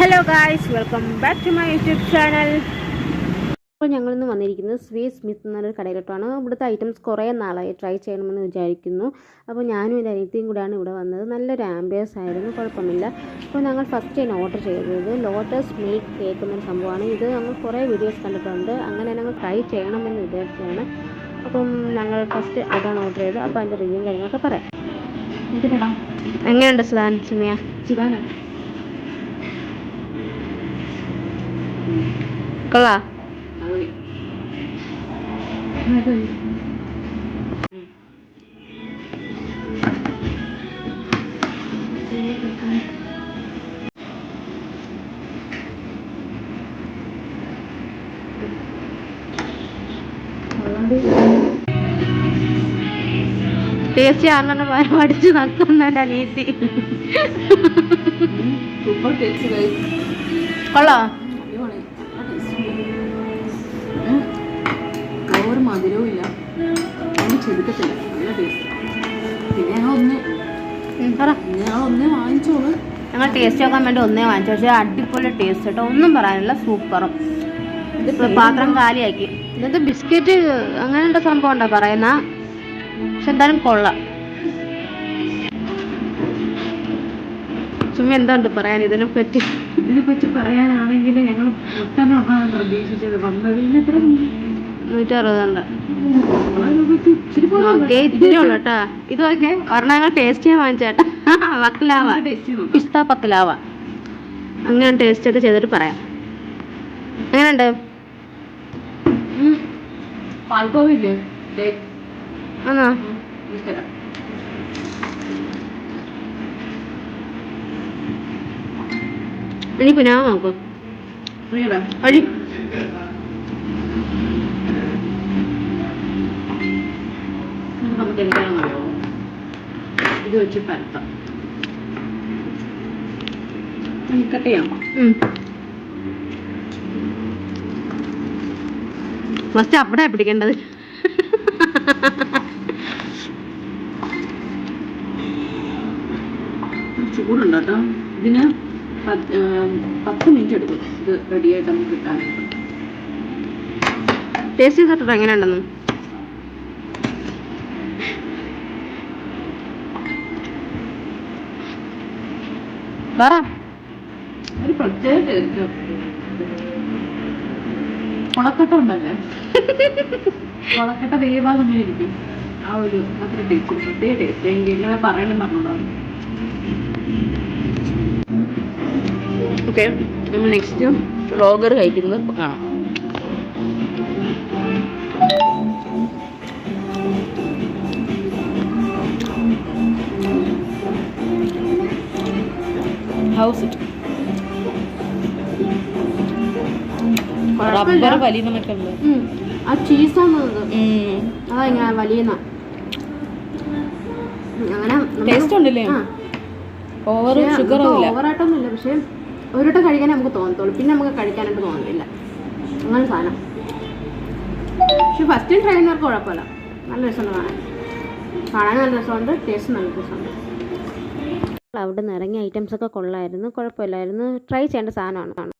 Hello guys welcome back to my YouTube channel അപ്പോൾ ഞങ്ങളിന്ന് വന്നിരിക്കുന്നത് സ്വീറ്റ് സ്മിത്ത് എന്നൊരു കടയിലോട്ടാണ്. ഇവിടുത്തെ ഐറ്റംസ് കുറേ നാളായി ട്രൈ ചെയ്യണമെന്ന് വിചാരിക്കുന്നു. അപ്പോൾ ഞാനും എന്റെ അനിയത്തിയും കൂടെയാണ് ഇവിടെ വന്നത്. നല്ലൊരു ആംബിയൻസ് ആയിരുന്നു. കുഴപ്പമില്ല അപ്പോൾ ഞങ്ങൾ ഫസ്റ്റ് ടൈം ഓർഡർ ചെയ്തത്. ലോട്ടസ് മിൽക്ക് കേക്ക് എന്നൊരു സംഭവമാണ്. ഇത് ഞങ്ങൾ കുറേ വീഡിയോസ് കണ്ടിട്ടുണ്ട്. അങ്ങനെ ഞങ്ങൾ ട്രൈ ചെയ്യണമെന്ന് വിചാരിച്ചതാണ് അപ്പം ഞങ്ങൾ ഫസ്റ്റ് അതാണ് ഓർഡർ ചെയ്തത്. അപ്പോൾ അതിന്റെ റിവ്യൂ കാര്യങ്ങളൊക്കെ പറയാം. എങ്ങനെയുണ്ട് സുധാൻ സുമിയ ശിവാന കൊള്ളാ ടേസ്റ്റ് ആണെന്ന് പഠിച്ച് ടേസ്റ്റ് ഗൈസ് കൊള്ളാ. മധുരവും ഇല്ല ഒന്നും ചെടുക്കത്തില്ല നല്ല ടേസ്റ്റ് പിന്നെ ഞങ്ങൾ ഒന്ന് ഞങ്ങൾ ഒന്നേ വാങ്ങിച്ചോളൂ. ഞങ്ങൾ ടേസ്റ്റ് നോക്കാൻ വേണ്ടി ഒന്നേ വാങ്ങിച്ചു. പക്ഷേ അടിപൊളി ടേസ്റ്റ് കേട്ടോ. ഒന്നും പറയാനില്ല. സൂപ്പറും. പാത്രം കാലിയാക്കി. ഇന്നത്തെ ബിസ്ക്കറ്റ് അങ്ങനെയുള്ള സംഭവം ഉണ്ടോ പറയുന്ന? പക്ഷെ എന്തായാലും കൊള്ളാം. ചുമ്മാ എന്തുണ്ട് പറയാൻ. ഇതിനെ പറ്റി. ഇതിനെ പറ്റി പറയാനാണെങ്കിൽ ഞങ്ങൾ മുട്ടനാണ് പ്രതീക്ഷിച്ചത്. വന്നതിൽ ഇത്ര നൂറ്ററുപതുണ്ട്. ഇച്ചിരി ഓക്കെ ഇത്തിരി ഉള്ളു കേട്ടാ. ഇത് ഓക്കെ ഒരെണ്ണം ടേസ്റ്റ് ചെയ്യാൻ വാങ്ങിച്ചേട്ടാ പക്കലാവ. പിസ്ത പക്കലാവ. അങ്ങനെ ടേസ്റ്റ് ഒക്കെ ചെയ്തിട്ട് പറയാം. എങ്ങനെയുണ്ട്? ആണോ? ഇനി കുനാവ് നോക്കും. അടി. നമുക്ക് എന്താണെന്നറിയോ ഇത് വെച്ച് പരത്താം. കട്ട് ചെയ്യാം. ഫസ്റ്റ് അവിടെ പിടിക്കേണ്ടത്. ചൂടുണ്ട് കേട്ടോ ഇതിന് പത്ത് മിനിറ്റ് എടുക്കും. ഇത് റെഡിയായിട്ട് നമുക്ക് കിട്ടാനായിട്ട്. ടേസ്റ്റ് ചെയ്തിട്ടുണ്ടോ എങ്ങനെയുണ്ടെന്ന്? പറ. ഒരു പ്രത്യേക മുളക്കട്ട ഉണ്ടല്ലേ മുളക്കട്ട വേവാതെ അങ്ങനെ ഇരിക്കും ആ ഒരു അത്ര ടേസ്റ്റ് പ്രത്യേക ടേസ്റ്റ് എനിക്ക് ഇങ്ങനെ പറയണം പറഞ്ഞോളാം ഓക്കെ നമ്മൾ നെക്സ്റ്റ് വ്ളോഗർ കഴിക്കുന്നത് കാണാം. ഹൗസ് ഇറ്റ് റബ്ബർ വലിയുന്നൊക്കെ ഉണ്ട്? ആ ചീസാണ് അതാ. ഇങ്ങനെ വലിയുന്ന? അങ്ങനെ ടേസ്റ്റ് ഉണ്ടല്ലേ? ഓവർ ഷുഗർ ഓവറായിട്ടൊന്നുമില്ല പക്ഷെ ഒരു വട്ടം കഴിക്കാനേ നമുക്ക് തോന്നത്തുള്ളൂ. പിന്നെ നമുക്ക് കഴിക്കാനായിട്ട് തോന്നുന്നില്ല അങ്ങനെ സാധനം. പക്ഷെ ഫസ്റ്റ് ടൈം ട്രൈ ചെയ്യുന്നവർക്ക് കുഴപ്പമില്ല. നല്ല രസമുണ്ട് കാണാൻ. കാണാൻ നല്ല രസമുണ്ട്. ടേസ്റ്റ് നല്ല രസമുണ്ട്. അവിടെ നിന്ന് ഇറങ്ങിയ ഐറ്റംസ് ഒക്കെ കൊള്ളായിരുന്നു. കുഴപ്പമില്ലായിരുന്നു ട്രൈ ചെയ്യേണ്ട സാധനമാണ്.